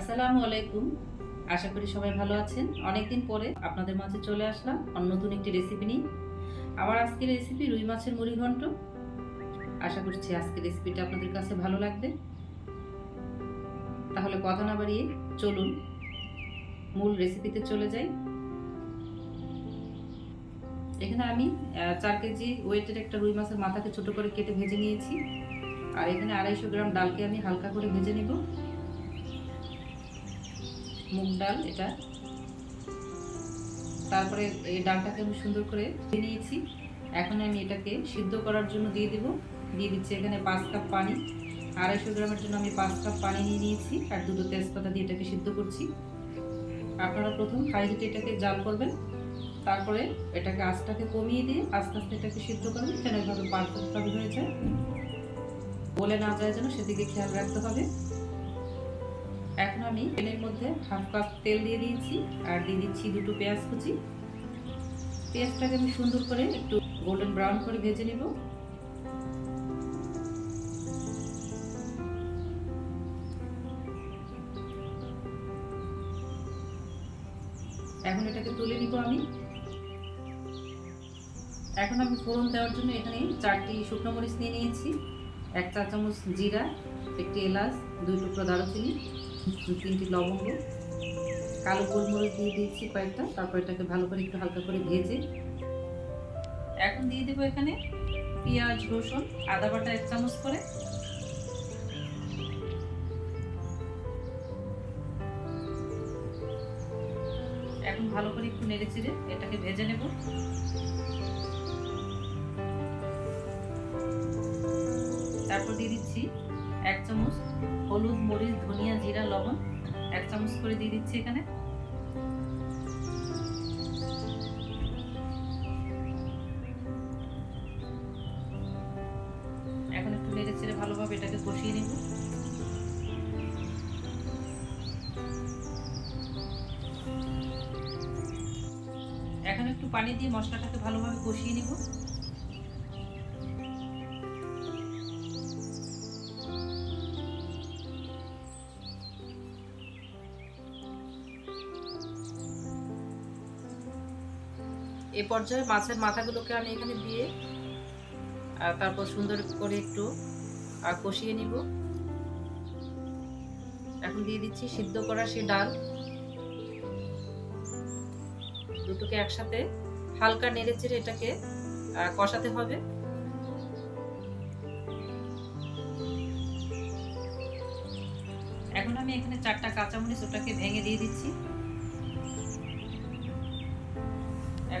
আসসালামু আলাইকুম। আশা করি সবাই ভালো আছেন। অনেকদিন পরে আপনাদের মাঝে চলে আসলাম অন্য নতুন একটি রেসিপি নিয়ে। আমার আজকের রেসিপি রুই মাছের মুড়ি ঘন্ট আশা করছি আজকের রেসিপিটা আপনাদের কাছে ভালো লাগবে। তাহলে কথা না বাড়িয়ে চলুন মূল রেসিপিতে চলে যাই। এখানে আমি চার কেজি ওয়েটের একটা রুই মাছের মাথাকে ছোট করে কেটে ভেজে নিয়েছি। আর এখানে আড়াইশো গ্রাম ডালকে আমি হালকা করে ভেজে নিব। মুগ ডাল এটা। তারপরে এই ডালটাকে আমি সুন্দর করে নিয়েছি। এখন আমি এটাকে সিদ্ধ করার জন্য দিয়ে দেব। দিয়ে দিচ্ছি এখানে পাঁচ কাপ পানি। আড়াইশো গ্রামের জন্য আমি পাঁচ কাপ পানি নিয়ে নিয়েছি আর দুটো তেজপাতা দিয়ে এটাকে সিদ্ধ করছি। আপনারা প্রথম হাই হিটে এটাকে জাল করবেন। তারপরে এটাকে আঁচটাকে কমিয়ে দিয়ে আস্তে আস্তে এটাকে সিদ্ধ করবেন যেন এভাবে পারফেক্টভাবে হয়ে যায়। বলে না যায় যেন সেদিকে খেয়াল রাখতে হবে। এখন আমি তেলের মধ্যে হাফ কাপ তেল দিয়ে দিয়েছি, আর দিয়ে দিচ্ছি দুটো পেঁয়াজ কুচি। পেঁয়াজটাকে আমি সুন্দর করে একটু গোল্ডেন ব্রাউন করে ভেজে নেব। এখন এটাকে তুলে নিব আমি। এখন আমি ফোড়ন দেওয়ার জন্য এখানে চারটি শুকনো মরিচ নিয়ে নিয়েছি, এক চা চামচ জিরা, একটি এলাচ, দুই টুকরো দারুচিনি। তিনটি লবঙ্গ, কালো গোলমরিচ দিয়ে দিয়েছি কয়েকটা, তারপর এটাকে ভালো করে একটু হালকা করে ভেজে। এখন দিয়ে দেবো এখানে পেঁয়াজ, রসুন, আদা বাটা এক চামচ করে। এখন ভালো করে একটু নেড়ে চেড়ে এটাকে ভেজে নেব। তারপর দিয়ে দিচ্ছি এক চামচ হলুদ, মরিচ, ধনিয়া, জিরা, লবণ এক চামচ করে দিয়ে দিচ্ছি এখানে। এখন একটু নেড়ে চেড়ে ভালোভাবে এটাকে কষিয়ে নেব। এখন একটু পানি দিয়ে মশলাটাকে ভালোভাবে কষিয়ে নেব। এ পর্যায়ে মাছের মাথাগুলোকে আমি এখানে দিয়ে, আর তারপর সুন্দর করে একটু কষিয়ে নিব। এখন দিয়ে দিচ্ছি সিদ্ধ করা সে ডাল। দুটোকে একসাথে হালকা নেড়ে চেড়ে এটাকে কষাতে হবে। এখন আমি এখানে চারটা কাঁচামরিচ ওটাকে ভেঙে দিয়ে দিচ্ছি।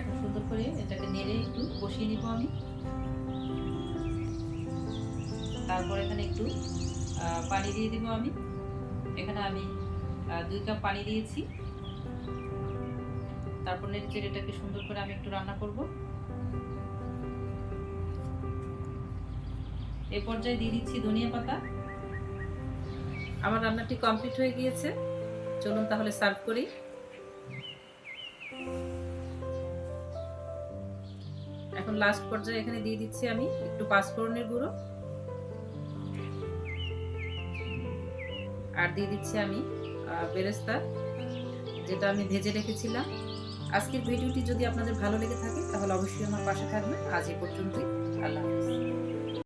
এখন সুন্দর করে এটাকে নেড়ে একটু কষিয়ে নিব আমি। তারপর এখানে একটু পানি দিয়ে দিব আমি। এখানে আমি দুই কাপ পানি দিয়েছি। তারপর নেড়ে এটাকে সুন্দর করে আমি একটু রান্না করব। এ পর্যায়ে দিয়ে দিচ্ছি ধনিয়া পাতা। আমার রান্নাটি কমপ্লিট হয়ে গিয়েছে। চলুন তাহলে সার্ভ করি। এখন লাস্ট পর্যায়ে এখানে দিয়ে দিচ্ছি আমি একটু পাঁচফোড়নের গুঁড়ো। আর দিয়ে দিচ্ছি আমি বেরেস্তা, যেটা আমি ভেজে রেখেছিলাম। আজকের ভিডিওটি যদি আপনাদের ভালো লেগে থাকে, তাহলে অবশ্যই আমার পাশে থাকবেন। আজ এ পর্যন্তই। আল্লাহ হাফিজ।